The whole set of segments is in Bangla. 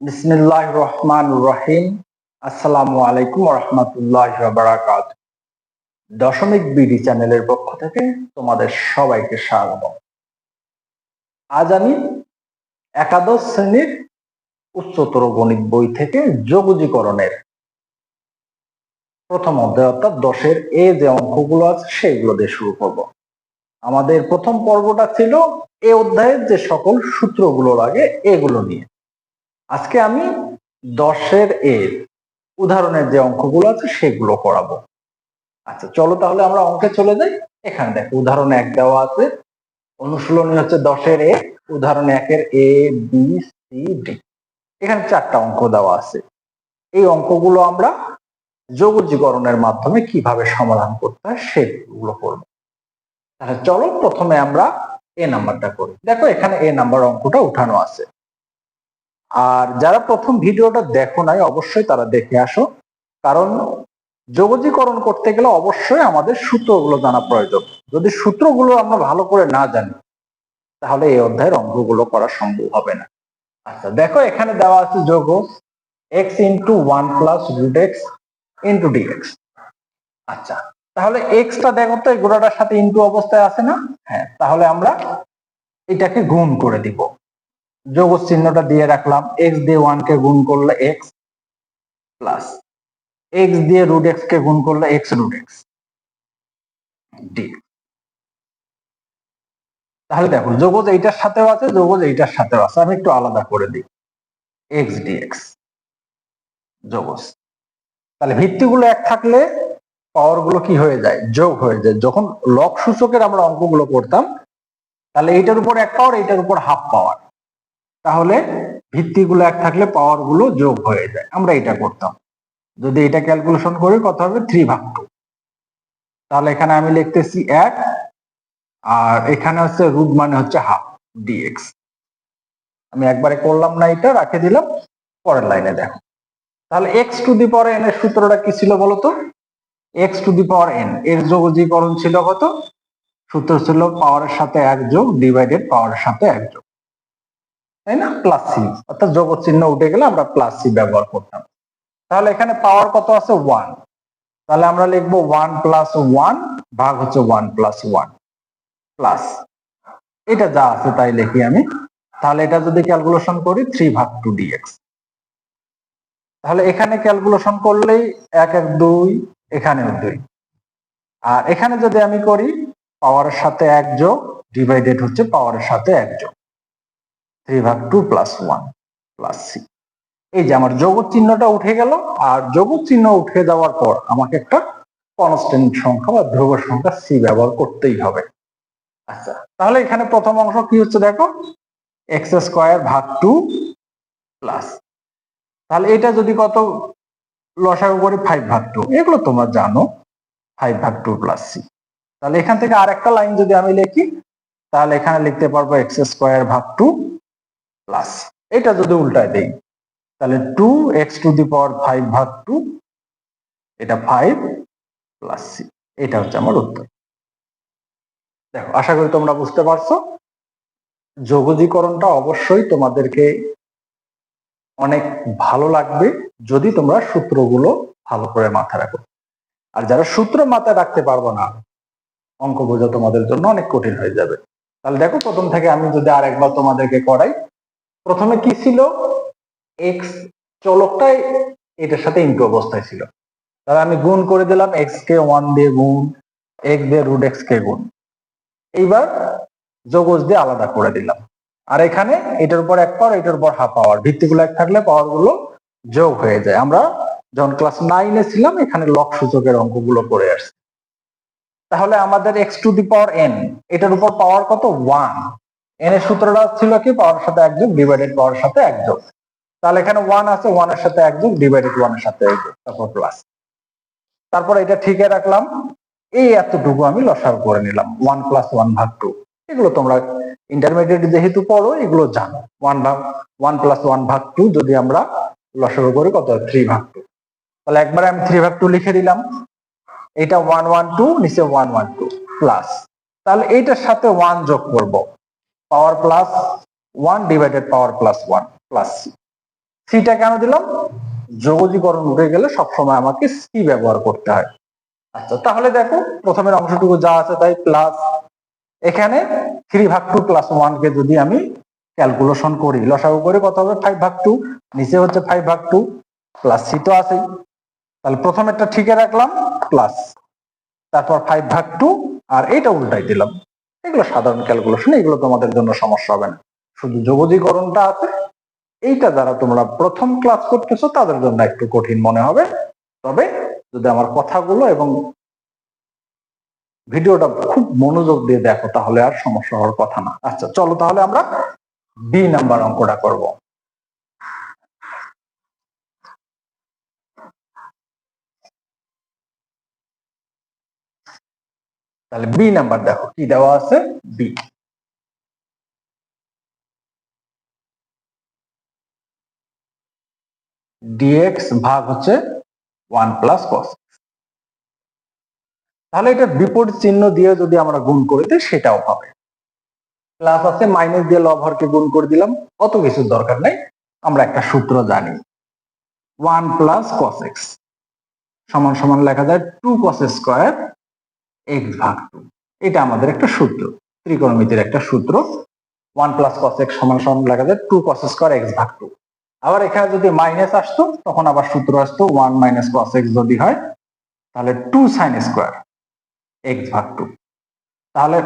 বিসমিল্লাহ রহমান রহিম। আসসালামু আলাইকুম রহমতুল্লাহ বারাকাত দশমিক বিডি চ্যানেলের পক্ষ থেকে তোমাদের সবাইকে স্বাগত আজ আমি একাদশ শ্রেণির উচ্চতর গণিত বই থেকে যোগজীকরণের প্রথম অধ্যায় অর্থাৎ দশের এ যে অঙ্কগুলো আছে সেগুলো দিয়ে শুরু করব। আমাদের প্রথম পর্বটা ছিল এ অধ্যায়ের যে সকল সূত্রগুলো লাগে এগুলো নিয়ে। আজকে আমি দশের এর উদাহরণের যে অঙ্কগুলো আছে সেগুলো করাবো আচ্ছা চলো তাহলে আমরা অঙ্কে চলে যাই। এখানে দেখো উদাহরণ এক দেওয়া আছে। অনুশীলনী হচ্ছে দশের এ, উদাহরণ একের এ বি সি ডি এখানে চারটা অঙ্ক দেওয়া আছে। এই অঙ্কগুলো আমরা যোগজীকরণের মাধ্যমে কীভাবে সমাধান করতে হয় সেগুলো করব তাহলে চলো প্রথমে আমরা এ নাম্বারটা করি। দেখো এখানে এ নাম্বার অঙ্কটা উঠানো আছে। আর যারা প্রথম ভিডিওটা দেখো নাই, অবশ্যই তারা দেখে আসো। কারণ যোগজীকরণ করতে গেলে অবশ্যই আমাদের সূত্রগুলো জানা প্রয়োজন। যদি সূত্রগুলো আমরা ভালো করে না জানি, তাহলে এই অধ্যায়ের অঙ্কগুলো করা সম্ভব হবে না। আচ্ছা দেখো এখানে দেওয়া আছে যোগ x into one plus root x into dx আচ্ছা তাহলে এক্সটা দেখো তো, এই গোড়াটার সাথে ইন্টু অবস্থায় আছে না? হ্যাঁ তাহলে আমরা এটাকে গুণ করে দিব। যোগ চিহ্নটা দিয়ে রাখলাম। এক্স দিয়ে ওয়ান কে গুণ করলে এক্স প্লাস এক্স দিয়ে রুট এক্স কে গুণ করলে এক্স রুট এক্স ডি তাহলে দেখো যোগজ এইটার সাথেও আছে যোগজ এইটার সাথেও আছে। আমি একটু আলাদা করে দিই। এক্স ডিএক্স যোগজ তাহলে ভিত্তিগুলো এক থাকলে পাওয়ারগুলো কি হয়ে যায়? যোগ হয়ে যায়। যখন লক সূচকের আমরা অঙ্কগুলো করতাম, তাহলে এইটার উপর এক পাওয়ার এইটার উপর হাফ পাওয়ার তাহলে ভিত্তিগুলো এক থাকলে পাওয়ারগুলো যোগ হয়ে যায়। আমরা এটা করতাম। যদি এটা ক্যালকুলেশন করি, কত হবে? থ্রি ভাগ টু তাহলে এখানে আমি লিখতেছি এক, আর এখানে হচ্ছে রুট মানে হচ্ছে হাফ ডিএক্স আমি একবারে করলাম না এটা, রাখে দিলাম, পরের লাইনে দেখো। তাহলে x to the power n এর সূত্রটা কি ছিল বলতো x to the power n এর যোগজীকরণ ছিল কত? সূত্র ছিল পাওয়ারের সাথে এক যোগ ডিভাইডেড পাওয়ারের সাথে এক যোগ। তাই না? প্লাস সি অর্থাৎ যোগ চিহ্ন উঠে গেলে আমরা প্লাস সি ব্যবহার করতাম। তাহলে এখানে পাওয়ার কত আছে? ওয়ান তাহলে আমরা লিখব ওয়ান প্লাস ওয়ান ভাগ হচ্ছে ওয়ান প্লাস ওয়ান প্লাস এটা যা আছে তাই লিখি আমি। তাহলে এটা যদি ক্যালকুলেশন করি থ্রি ভাগ টু ডিএক্স তাহলে এখানে ক্যালকুলেশন করলেই এক এক, দুই, এখানেও দুই। আর এখানে যদি আমি করি পাওয়ারের সাথে এক যোগ ডিভাইডেড হচ্ছে পাওয়ারের সাথে এক যোগ। থ্রি ভাগ two plus one plus c এই যে আমার যোগ চিহ্নটা উঠে গেল, আর যোগ চিহ্ন উঠে যাওয়ার পর আমাকে একটা কনস্ট্যান্ট সংখ্যা বা ধ্রুব সংখ্যা সি ব্যবহার করতেই হবে। আচ্ছা তাহলে এখানে প্রথম অংশ কি হচ্ছে দেখো? এক্স স্কোয়ার ভাগ টু প্লাস তাহলে এটা যদি কত? লসাগু করি ফাইভ ভাগ টু এগুলো তোমরা জানো ফাইভ ভাগ টু প্লাস সি তাহলে এখান থেকে আর একটা লাইন যদি আমি লিখি, তাহলে এখানে লিখতে পারব এক্স স্কোয়ার ভাগ টু প্লাস এটা যদি উল্টায় দেই, তাহলে two x to the power five ভাগ টু এটা ফাইভ প্লাস সি এটা হচ্ছে আমার উত্তর। দেখো, আশা করি তোমরা বুঝতে পারছ। যোগজীকরণটা অবশ্যই তোমাদেরকে অনেক ভালো লাগবে যদি তোমরা সূত্রগুলো ভালো করে মাথায় রাখো। আর যারা সূত্র মাথায় রাখতে পারব না, অঙ্ক বোঝা তোমাদের জন্য অনেক কঠিন হয়ে যাবে। তাহলে দেখো, প্রথম থেকে আমি যদি আরেকবার তোমাদেরকে করাই প্রথমে কি ছিল? এক্স চলকটাই এটার সাথে ইন্টু অবস্থায় ছিল। তাহলে আমি গুণ করে দিলাম এক্স কে ওয়ান দিয়ে গুণ এক্স দিয়ে রুট এক্স কে গুণ। এইবার যোগজ দিয়ে আলাদা করে দিলাম। আর এখানে এটার উপর এক পাওয়ার এটার উপর হাফ পাওয়ার ভিত্তিগুলো এক থাকলে পাওয়ারগুলো যোগ হয়ে যায়। আমরা যখন ক্লাস নাইনে ছিলাম, এখানে লক সূচকের অঙ্কগুলো করে আসছি। তাহলে আমাদের x to the power n এটার উপর পাওয়ার কত? ওয়ান এন এর সূত্রটা ছিল কি? পাওয়ার সাথে এক যোগ ডিভাইডেড পাওয়ার সাথে এক যোগ। তাহলে এখানে ওয়ান আছে ওয়ানের সাথে এক যোগ ডিভাইডেড ওয়ানের সাথে এক যোগ, তারপর প্লাস তারপর এটা ঠিকই রাখলাম। এই এতটুকু আমি লসাগু করে নিলাম। ওয়ান প্লাস ওয়ান ভাগ টু এগুলো তোমরা ইন্টারমিডিয়েট যেহেতু পড়ো, এগুলো জানো। ওয়ান ভাগ ওয়ান প্লাস ওয়ান ভাগ টু যদি আমরা লসাগু করি, কত? থ্রি ভাগ টু তাহলে একবারে আমি থ্রি ভাগ টু লিখে দিলাম। এটা ওয়ান ওয়ান টু নিচে ওয়ান ওয়ান টু প্লাস তাহলে এইটার সাথে ওয়ান যোগ করব। Power plus one divided power plus one plus সিটা কেন দিলাম? যোগজীকরণ উঠে গেলে সবসময় আমাকে সি ব্যবহার করতে হয়। আচ্ছা তাহলে দেখো, প্রথমের অংশটুকু যা আছে তাই প্লাস। এখানে থ্রি ভাগ টু প্লাস ওয়ান কে যদি আমি ক্যালকুলেশন করি, লসাগু করে কত হবে? ফাইভ ভাগ টু। নিচে হচ্ছে ফাইভ ভাগ টু, প্লাস সি তো আছেই। তাহলে প্রথমেরটা ঠিকই রাখলাম, প্লাস। তারপর ফাইভ ভাগ টু, আর এইটা উল্টাই দিলাম। এগুলো সাধারণ ক্যালকুলেশন এগুলো তোমাদের জন্য সমস্যা হবে না। শুধু যোগজীকরণটা আছে, এইটা যারা তোমরা প্রথম ক্লাস করতেছো, তাদের জন্য একটু কঠিন মনে হবে। তবে যদি আমার কথাগুলো এবং ভিডিওটা খুব মনোযোগ দিয়ে দেখো, তাহলে আর সমস্যা হওয়ার কথা না। আচ্ছা চলো তাহলে আমরা বি নাম্বার অঙ্কটা করব। তাহলে বি নাম্বার দেখো, কি দেওয়া আছে? বি ডিএক্স ভাগ হচ্ছে ওয়ান প্লাস কস তাহলে এটা বিপরীত চিহ্ন দিয়ে যদি আমরা গুণ করে দিই সেটাও হবে প্লাস আছে মাইনাস দিয়ে লভারকে গুণ করে দিলাম। অত কিছুর দরকার নাই, আমরা একটা সূত্র জানি। ওয়ান প্লাস কস এক্স সমান সমান লেখা যায় টু কস স্কোয়ার এক্স ভাগ টু এটা আমাদের একটা সূত্র। ত্রিকোণমিতির একটা সূত্র। ওয়ান প্লাস কস এক্স সমান সমান লেখা যায় টু কস স্কোয়ার এক্স ভাগ টু আবার এখানে যদি মাইনাস আসতো, তখন আবার সূত্র আসতো ওয়ান মাইনাস কস এক্স যদি হয়, তাহলে টু সাইন স্কোয়ার এক্স ভাগ টু তাহলে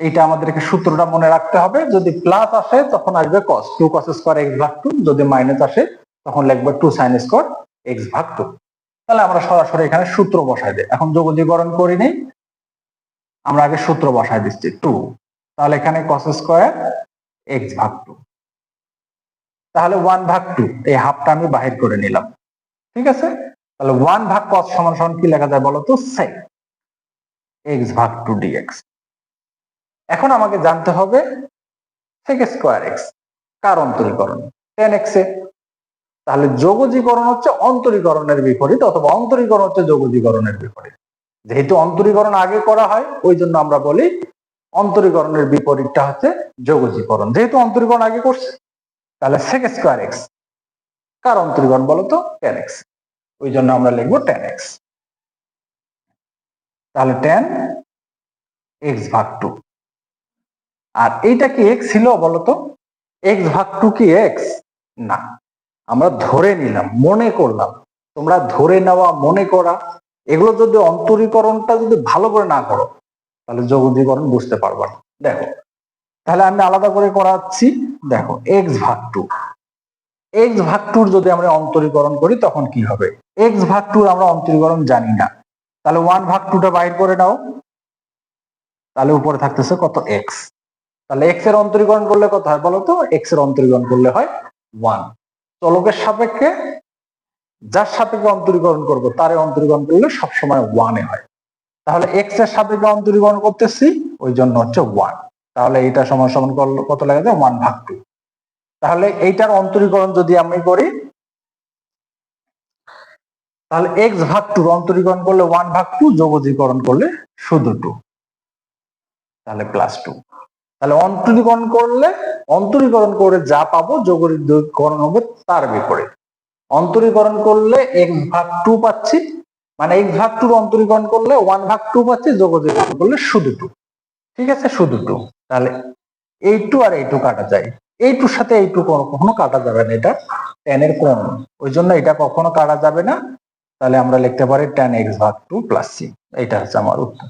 এইটা আমাদেরকে সূত্রটা মনে রাখতে হবে। যদি প্লাস আসে, তখন আসবে cos two cos square x ভাগ টু যদি মাইনাস আসে, তখন লিখবে টু সাইন স্কোয়ার এক্স ভাগ টু তাহলে আমরা সরাসরি এখানে সূত্র বসাই দিই। এখন যোগজীকরণ করি নেই আমরা আগে সূত্র বসাই দিচ্ছি, টু। তাহলে এখানে কস স্কোয়ার এক্স ভাগ টু তাহলে ওয়ান ভাগ টু এই হাফটা আমি বাহির করে নিলাম। ঠিক আছে? তাহলে ওয়ান ভাগ কস সমান সমান কি লেখা যায় বলতো? সেক এক্স ভাগ টু ডিএক্স এখন আমাকে জানতে হবে সেক স্কোয়ার এক্স কার অন্তরীকরণ? টেন এক্স এ। তাহলে যোগজীকরণ হচ্ছে অন্তরীকরণের বিপরীত অথবা অন্তরীকরণ হচ্ছে যোগজীকরণের বিপরীত। যেহেতু অন্তরীকরণ আগে করা হয়, ওই জন্য আমরা বলি অন্তরীকরণের বিপরীতটা হচ্ছে যোগজীকরণ। যেহেতু অন্তরীকরণ আগে করছে, তাহলে সেক স্কোয়ার এক্স কার অন্তরীকরণ বলতো টেন এক্স ওই জন্য আমরা লিখব টেন এক্স তাহলে টেন এক্স ভাগ টু আর এইটা কি এক্স ছিল বলতো এক্স ভাগ টু কি এক্স না। আমরা ধরে নিলাম, মনে করলাম। তোমরা ধরে নেওয়া মনে করা। এগুলো যদি অন্তরীকরণটা যদি ভালো করে না করো, তাহলে যোগজীকরণ বুঝতে পারবা না। দেখো, তাহলে আমি আলাদা করে করাচ্ছি। দেখো এক্স ভাগ টু এক্স ভাগ টুর যদি আমরা অন্তরীকরণ করি, তখন কি হবে? এক্স ভাগ টুর আমরা অন্তরীকরণ জানি না। তাহলে ওয়ান ভাগ টুটা বাইর করে নাও। তাহলে উপরে থাকতেছে কত এক্স তাহলে এক্সের অন্তরীকরণ করলে কত হয় বলো তো? এক্সের অন্তরীকরণ করলে হয় ওয়ান চলকের সাপেক্ষে যার সাপেক্ষে অন্তরীকরণ করব, তারে অন্তরীকরণ করলে সবসময় ওয়ানে হয়। তাহলে এক্সের সাপেক্ষে অন্তরীকরণ করতেছি, ওই জন্য হচ্ছে ওয়ান তাহলে এইটা সমান সমান করলে, কত লাগে যায়? ওয়ান ভাগ টু তাহলে এইটার অন্তরীকরণ যদি আমি করি, তাহলে এক্স ভাগ টু অন্তরীকরণ করলে ওয়ান ভাগ টু যোগজীকরণ করলে শুধু টু তাহলে প্লাস টু তাহলে অন্তরীকরণ করলে, অন্তরীকরণ করে যা পাবো যোগীকরণ হবে তার বিপরীত। অন্তরীকরণ করলে এক্স ভাগ টু পাচ্ছি মানে এক্স ভাগ টুর অন্তরীকরণ করলে ওয়ান ভাগ টু পাচ্ছি যোগজীকরণ করলে শুধু টু ঠিক আছে? শুধু টু তাহলে এই টু আর এই টু কাটা যায়। এই টুর সাথে এই টু কখনো কাটা যাবে না এটা। টেন এর কোন ওই জন্য এটা কখনো কাটা যাবে না। তাহলে আমরা লিখতে পারি টেন এক্স ভাগ টু প্লাস সি এইটা হচ্ছে আমার উত্তর।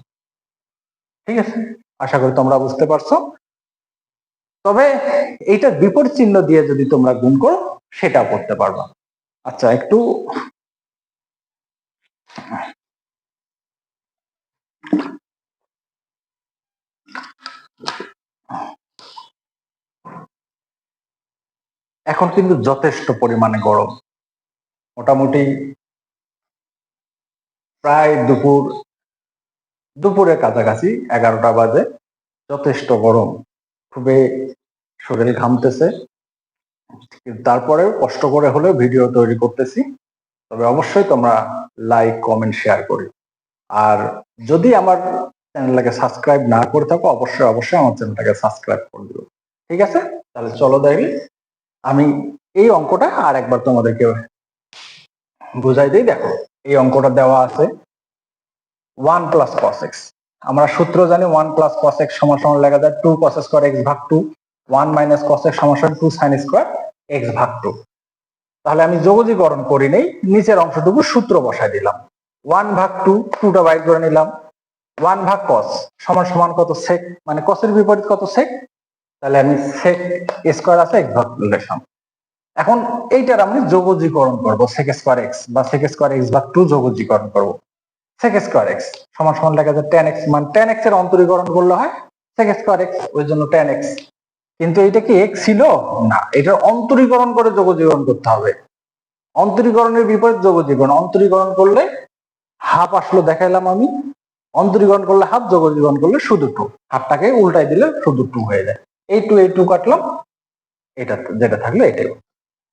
ঠিক আছে? আশা করি তোমরা বুঝতে পারছ। তবে এইটার বিপরীত চিহ্ন দিয়ে যদি তোমরা গুণ করো, সেটাও করতে পারবা। আচ্ছা একটু এখন কিন্তু যথেষ্ট পরিমাণে গরম। মোটামুটি প্রায় দুপুর দুপুরের কাছাকাছি এগারোটা বাজে। যথেষ্ট গরম। খুবই শরীর ঘামতেছে। কিন্তু তারপরেও কষ্ট করে হলেও ভিডিও তৈরি করতেছি। তবে অবশ্যই তোমরা লাইক, কমেন্ট, শেয়ার করি। আর যদি আমার চ্যানেলটাকে সাবস্ক্রাইব না করে থাকো, অবশ্যই অবশ্যই আমার চ্যানেলটাকে সাবস্ক্রাইব করে দিও। ঠিক আছে? তাহলে চলো দেখি। আমি এই অঙ্কটা আর একবার তোমাদেরকে বুঝাই দিই। দেখো, এই অঙ্কটা দেওয়া আছে। ওয়ান প্লাস কস এক্স আমরা সূত্র জানি ওয়ান প্লাস কস এক্স সমান সমান লেখা যায় টু কস স্কোয়ার এক্স ভাগ two one minus cos x সমান সমান টু সাইন স্কোয়ার এক্স ভাগ টু তাহলে আমি যোগজীকরণ করি নেই, নিচের অংশটুকু সূত্র বসাই দিলাম। ওয়ান ভাগ টু টুটা বাইর করে নিলাম। ওয়ান ভাগ কস সমান সমান কত সেক মানে কসের বিপরীত কত সেক তাহলে আমি সেক স্কোয়ার আছে এক্স ভাগ লিখলাম। এখন এইটার আমি যোগজীকরণ করব সেক স্কোয়ার এক্স বা সেক স্কোয়ার এক্স ভাগ টু যোগজীকরণ করব। সেক স্কোয়ার এক্স সমান সমান লেখা যায় টেন এক্স মানে টেন এক্সের অন্তরীকরণ করলে হয় সেক স্কোয়ার এক্স ওই জন্য টেন এক্স কিন্তু এটা কি এক্স ছিল? না, এটার অন্তরীকরণ করে যোগজীকরণ করতে হবে। অন্তরীকরণের বিপরীত যোগজীকরণ অন্তরীকরণ করলে হাফ আসলো দেখাইলাম আমি। অন্তরীকরণ করলে হাফ যোগজীকরণ করলে শুধু টু হাফটাকে উল্টাই দিলে শুধু টু হয়ে যায়। এই টু এই টু কাটলাম। এটা যেটা থাকল এটাই।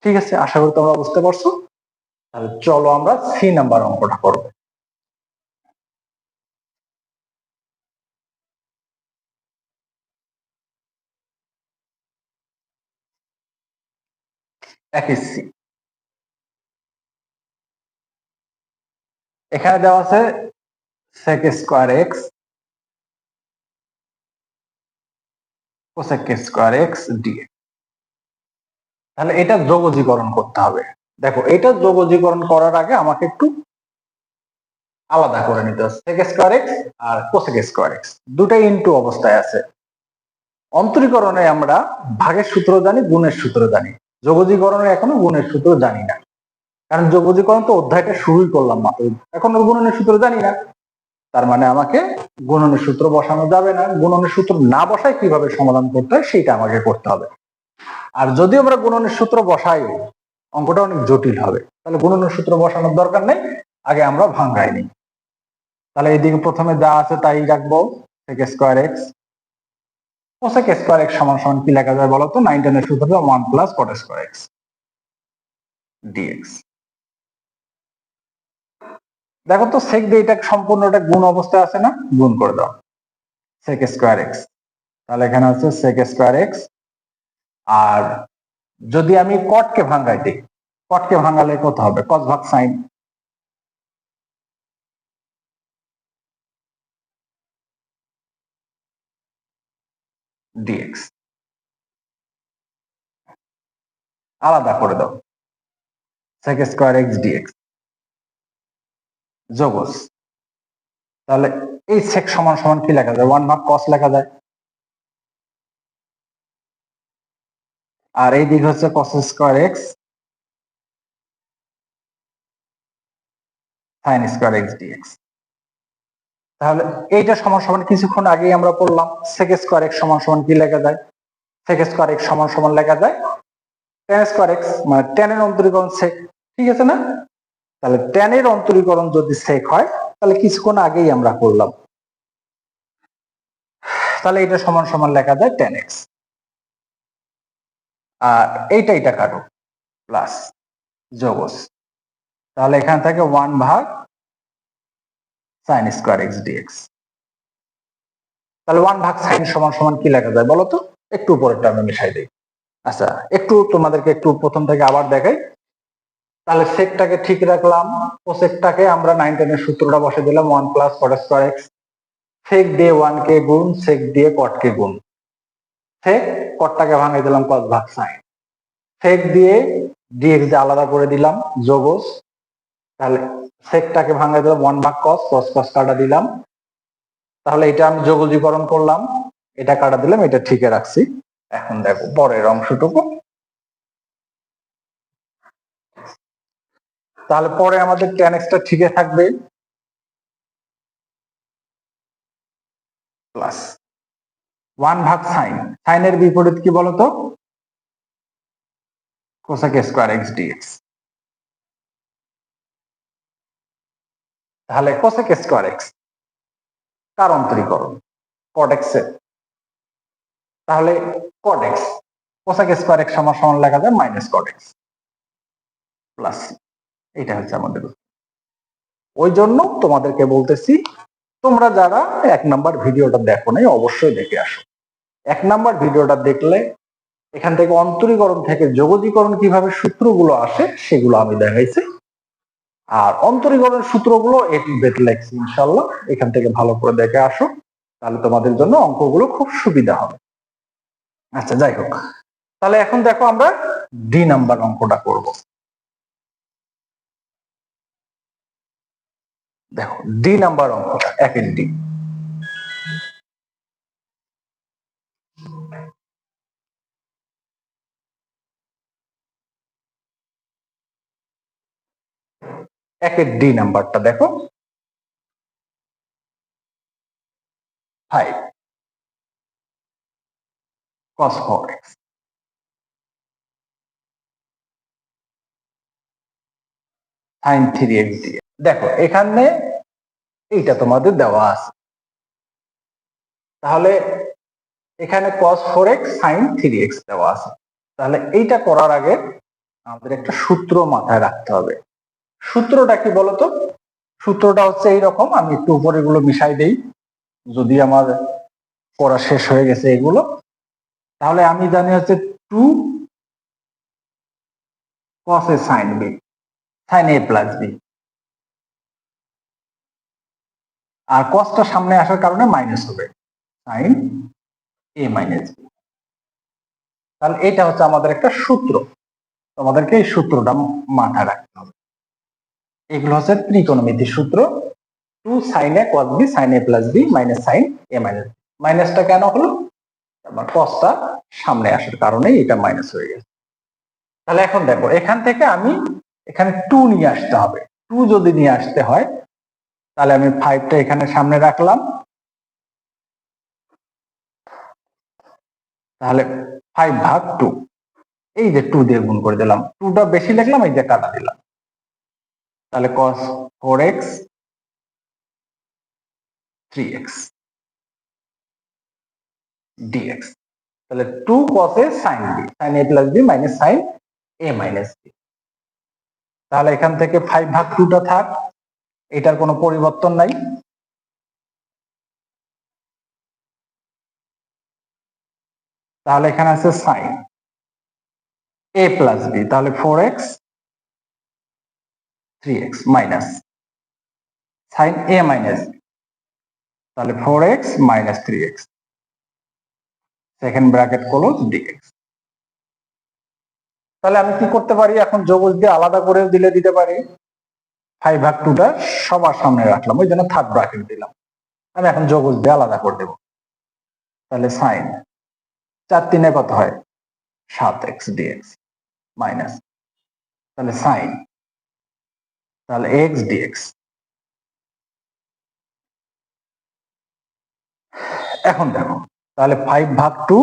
ঠিক আছে, আশা করি তোমরা বুঝতে পারছ। তাহলে চলো আমরা সি নাম্বার অঙ্কটা করব। একই সি এখানে দেওয়া আছে sec square x cosec square x dx তাহলে এটা যোগজীকরণ করতে হবে। দেখো, এটা যোগজীকরণ করার আগে আমাকে একটু আলাদা করে নিতে হবে, sec স্কোয়ার এক্স আর cosec স্কোয়ার এক্স দুটাই ইনটু অবস্থায় আছে। অন্তরীকরণে আমরা ভাগের সূত্র জানি, গুণের সূত্র জানি। যোগজীকরণে এখনও গুণের সূত্র জানি না। কারণ যোগজীকরণ তো অধ্যায়টা শুরুই করলাম মাত্র। এখন গুণনের সূত্র জানি না। তার মানে আমাকে গুণনের সূত্র বসানো যাবে না। গুণনের সূত্র না বসায় কীভাবে সমাধান করতে হয় সেটা আমাকে করতে হবে। আর যদি আমরা গুণনের সূত্র বসাই, অঙ্কটা অনেক জটিল হবে। তাহলে গুণনের সূত্র বসানোর দরকার নেই, আগে আমরা ভাঙ্গাই নিই তাহলে এইদিকে প্রথমে যা আছে তাই রাখব থেকে square x cosec square x সমান সমান কি লেখা যায় বলতো? নাইনটিনের সূত্র one plus cot square x dx দেখো তো সেক দিয়ে এটা সম্পূর্ণটা গুণ অবস্থায় আছে না? গুণ করে দাও। সেক স্কোয়ার এক্স তাহলে এখানে হচ্ছে সেক স্কোয়ার এক্স আর যদি আমি কটকে ভাঙ্গাই দিই কটকে ভাঙালে কত হবে? কস ভাগ সাইন ডিএক্স আলাদা করে দাও। সেক স্কোয়ার এক্স ডিএক্স যোগস। তাহলে এই সেক সমান সমান কি লেখা যায়? ওয়ান ভাগ কস লেখা যায়। আর এই দিক হচ্ছে cos square x sine square x dx তাহলে এইটা সমান সমান কিছুক্ষণ আগেই আমরা পড়লাম সেক স্কোয়ার এক্স সমান সমান কি লেখা যায়? সেক স্কোয়ার এক্স সমান সমান লেখা যায়। টেন স্কোয়ার এক্স মানে টেনের অন্তরীকরণ সেক ঠিক আছে না? তাহলে টেনের অন্তরীকরণ যদি সেক হয়, তাহলে কিছুক্ষণ আগেই আমরা করলাম তাহলে এটা সমান সমান লেখা যায় টেন এক্স আর এইটা এটা কাটো প্লাস যোগস তাহলে এখান থেকে ওয়ান ভাগ সাইন স্কোয়ার এক্স ডিএক্স তাহলে ওয়ান ভাগ সাইন সমান সমান কি লেখা যায় বলতো? একটু উপরেরটা আমি মিশাই দিই। আচ্ছা একটু তোমাদেরকে একটু প্রথম থেকে আবার দেখাই। তাহলে সেকটাকে ঠিক রাখলাম। কোসেকটাকে আমরা নাইন টেনের সূত্রটা বসে দিলাম one plus cot square x sec দিয়ে ওয়ান কে গুণ সেক দিয়ে কট কে গুণ। সেক কটটাকে ভাঙিয়ে দিলাম কস ভাগ সাইন সেক দিয়ে ডিএক্স দিয়ে আলাদা করে দিলাম, যোগস। তাহলে সেকটাকে ভাঙিয়ে দিলাম ওয়ান ভাগ কস কস কস কাটা দিলাম। তাহলে এটা আমি যোগজীকরণ করলাম, এটা কাটা দিলাম, এটা ঠিকই রাখছি। এখন দেখো পরের অংশটুকু। তাহলে পরে আমাদের টেন এক্সটা ঠিকই থাকবে। প্লাস ওয়ান ভাগ সাইন সাইনের বিপরীত কি বলতো? কোসাক স্কোয়ার এক্স ডিএক্স তাহলে কোসেক স্কোয়ার এক্স কার অন্তরীকরণ কট এক্সের। তাহলে cot x cosec square x সমান সমান লেখা যায় মাইনাস কট এক্স প্লাস এটা হচ্ছে আমাদের ওই জন্য তোমাদেরকে বলতেছি, তোমরা যারা এক নাম্বার ভিডিওটা দেখো নাই, অবশ্যই দেখে আসো। এক নাম্বার ভিডিওটা দেখলে এখান থেকে অন্তরীকরণ থেকে যোগজীকরণ কীভাবে সূত্রগুলো আসে, সেগুলো আমি দেখাইছি। আর অন্তরীকরণের সূত্রগুলো এটি বেট লেখছি ইনশাল্লাহ এখান থেকে ভালো করে দেখে আসো। তাহলে তোমাদের জন্য অঙ্কগুলো খুব সুবিধা হবে। আচ্ছা যাই হোক। তাহলে এখন দেখো আমরা ডি নাম্বার অঙ্কটা করব। দেখো ডি নাম্বার অঙ্কটা, এক ডি। একের ডি নাম্বারটা দেখো। Five cos 4x sin 3x দিয়ে। দেখো, এখানে এইটা তোমাদের দেওয়া আছে। তাহলে এখানে cos 4x sin 3x দেওয়া আছে। তাহলে এইটা করার আগে আমাদের একটা সূত্র মাথায় রাখতে হবে। সূত্রটা কি বলতো? সূত্রটা হচ্ছে এইরকম, আমি একটু উপরে এগুলো মিশাই দেই, যদি আমার পড়া শেষ হয়ে গেছে এগুলো। তাহলে আমি জানি হচ্ছে two cos A sine B sine A plus B আর কসটা সামনে আসার কারণে মাইনাস হবে সাইন এ মাইনাস বি তাহলে এটা হচ্ছে আমাদের একটা সূত্র, তোমাদেরকে এই সূত্রটা মাথায় রাখতে হবে। এগুলো হচ্ছে ত্রিকোণমিতির সূত্র। Two sine A cos B sine A plus B minus sine A minus মাইনাসটা কেন হলো? আমার কসটা সামনে আসার কারণে এটা মাইনাস হয়ে গেছে। তাহলে এখন দেখো, এখান থেকে আমি এখানে টু নিয়ে আসতে হবে। টু যদি নিয়ে আসতে হয়, তাহলে আমি ফাইভটা এখানে সামনে রাখলাম। তাহলে ফাইভ ভাগ টু এই যে টু দিয়ে গুণ করে দিলাম। টুটা বেশি লিখলাম, এই যে কাটা দিলাম। তাহলে cos four x three x dx তাহলে টু a sin b, sin a plus b minus sin a মাইনাস বি তাহলে এখান থেকে ফাইভ ভাগ টুটা থাক, এটার কোনো পরিবর্তন নাই। তাহলে এখানে আছে সাইন এ প্লাস বি তাহলে four x three x minus sine A minus তাহলে four x minus three x second bracket close dx তাহলে আমি কি করতে পারি? এখন যোগজ দিয়ে আলাদা করে দিলে দিতে পারি। ফাইভ ভাগ টুটা সবার সামনে রাখলাম, ওই জন্য থার্ড ব্র্যাকেট দিলাম। আমি এখন যোগজ দিয়ে আলাদা করে দেব। তাহলে সাইন চার তিনে কত হয়? সাত এক্স ডিএক্স মাইনাস তাহলে সাইন তাহলে এক্স ডিএক্স এখন দেখো, তাহলে ফাইভ ভাগ টু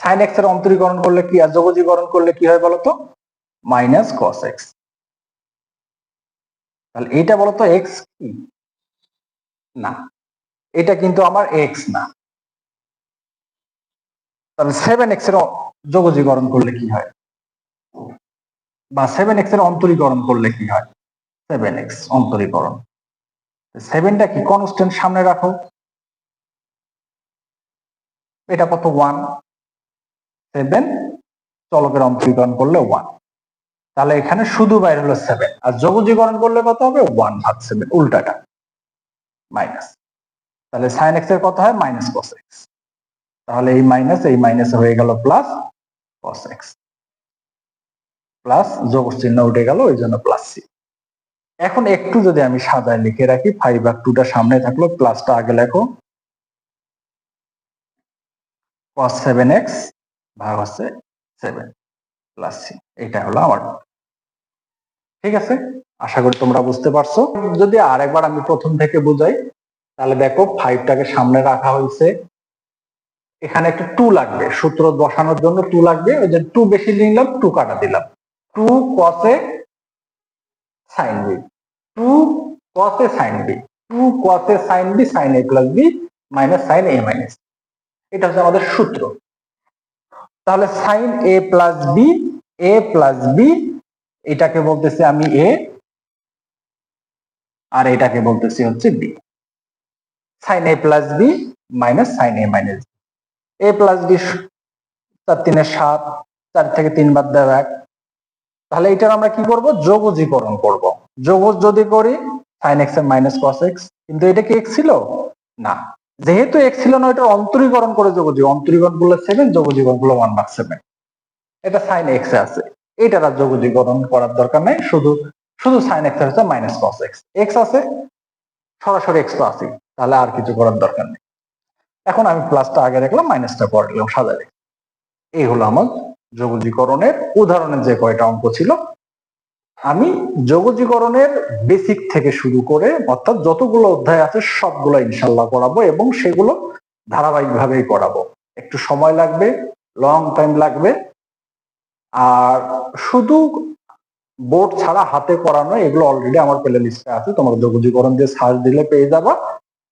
সাইন এক্সের অন্তরীকরণ করলে কি আর যোগজীকরণ করলে কি হয় বলতো? মাইনাস কস এক্স তাহলে এটা বলতো এক্স কি? না, এটা কিন্তু আমার এক্স না। তাহলে সেভেন এক্সের যোগজীকরণ করলে কি হয়? বা সেভেন এক্সের অন্তরীকরণ করলে কি হয়? Seven x অন্তরীকরণ। সেভেনটা কি কনস্ট্যান্ট সামনে রাখো? এটা কত? ওয়ান সেভেন চলকের অন্তরীকরণ করলে ওয়ান তাহলে এখানে শুধু বাইরে হলো সেভেন আর যোগজীকরণ করলে কত হবে? ওয়ান ভাগ সেভেন উল্টাটা। মাইনাস তাহলে সাইন এক্সের কত হয়? মাইনাস কস এক্স তাহলে এই মাইনাস এই মাইনাস হয়ে গেল প্লাস কস এক্স প্লাস যোগ চিহ্ন উঠে গেল ওই জন্য প্লাস সি এখন একটু যদি আমি সাদায় লিখে রাখি ফাইভ আর টুটা সামনে থাকল প্লাসটা আগে লেখো। cos 7x ভাগ হচ্ছে 7 প্লাস সি এটা হলো আমার ঠিক আছে? আশা করি তোমরা বুঝতে পারছ। যদি আরেকবার আমি প্রথম থেকে বুঝাই, তাহলে দেখো ফাইভটাকে সামনে রাখা হয়েছে। এখানে একটা টু লাগবে, সূত্র বসানোর জন্য টু লাগবে। ওই যে টু বেশি নিলাম টু কাটা দিলাম। Two cos A sine B two cos A sine B two cos A sine B sine A plus B minus sine A minus এটা হচ্ছে আমাদের সূত্র। তাহলে sine A plus B A plus B এটাকে বলতেছি আমি এ আর এটাকে বলতেছি হচ্ছে B sine A plus B minus sine A minus A plus B চার তিনে সাত, চার থেকে তিন বাদ দেওয়া এক। তাহলে এটার আমরা কি করব? যোগজীকরণ করব। যোগজ যদি করি সাইন এক্সের মাইনাস কস এক্স কিন্তু এটা কি এক্স ছিল? না। যেহেতু এক্স ছিল না এটার অন্তরীকরণ করে যোগজী অন্তরীকরণগুলো সেভেন যোগজীকরণগুলো ওয়ান মার্ক সেভেন এটা সাইন এক্স এ আছে। এটার আর যোগজীকরণ করার দরকার নেই। শুধু শুধু সাইন এক্স হচ্ছে মাইনাস কস এক্স এক্স আছে, সরাসরি এক্স তো আছে তাহলে আর কিছু করার দরকার নেই। এখন আমি প্লাসটা আগে রাখলাম মাইনাসটা পরে রাখলাম রেখে এই হলো আমার যোগজীকরণের উদাহরণের যে কয়টা অঙ্ক ছিল, আমি যোগজীকরণের বেসিক থেকে শুরু করে, অর্থাৎ যতগুলো অধ্যায় আছে সবগুলো ইনশাল্লাহ করাবো এবং সেগুলো ধারাবাহিকভাবেই করাবো একটু সময় লাগবে লং টাইম লাগবে। আর শুধু বোর্ড ছাড়া হাতে করানো এগুলো অলরেডি আমার প্লে লিস্টে আছে, তোমার যোগজীকরণ দিয়ে সার্চ দিলে পেয়ে যাবা।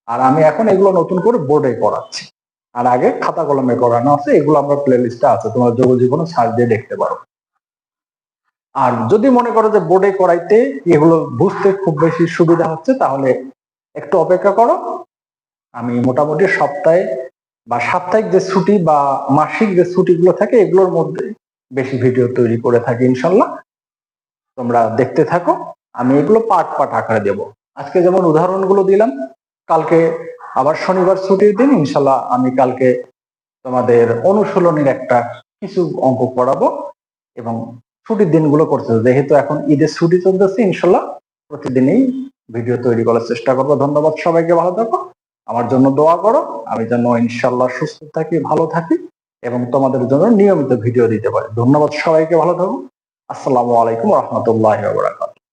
আর আমি এখন এগুলো নতুন করে বোর্ডে করাচ্ছি আর আগে খাতা কলমে করানো আছে, এগুলো আমার প্লে লিস্টে আছে, তোমার যোগজীবন সার্চ দিয়ে দেখতে পারো। আর যদি মনে করো যে বোর্ডে করাইতে এগুলো বুঝতে খুব বেশি সুবিধা হচ্ছে, তাহলে একটু অপেক্ষা করো। আমি মোটামুটি সপ্তাহে বা সাপ্তাহিক যে ছুটি বা মাসিক যে ছুটিগুলো থাকে, এগুলোর মধ্যে বেশি ভিডিও তৈরি করে থাকি ইনশাল্লাহ। তোমরা দেখতে থাকো, আমি এগুলো পার্ট পার্ট আকারে দেব। আজকে যেমন উদাহরণগুলো দিলাম, কালকে আবার শনিবার ছুটির দিন ইনশাল্লাহ আমি কালকে তোমাদের অনুশীলনের একটা কিছু অঙ্ক করাবো এবং ছুটির দিনগুলো করতে যেহেতু এখন ঈদের ছুটি চলতেছে ইনশাল্লাহ প্রতিদিনই ভিডিও তৈরি করার চেষ্টা করব। ধন্যবাদ সবাইকে, ভালো থাকো। আমার জন্য দোয়া করো। আমি যেন ইনশাল্লাহ সুস্থ থাকি, ভালো থাকি এবং তোমাদের জন্য নিয়মিত ভিডিও দিতে পারি। ধন্যবাদ সবাইকে, ভালো থাকো। আসসালামু আলাইকুম রহমতুল্লাহ বারাকাতুহু।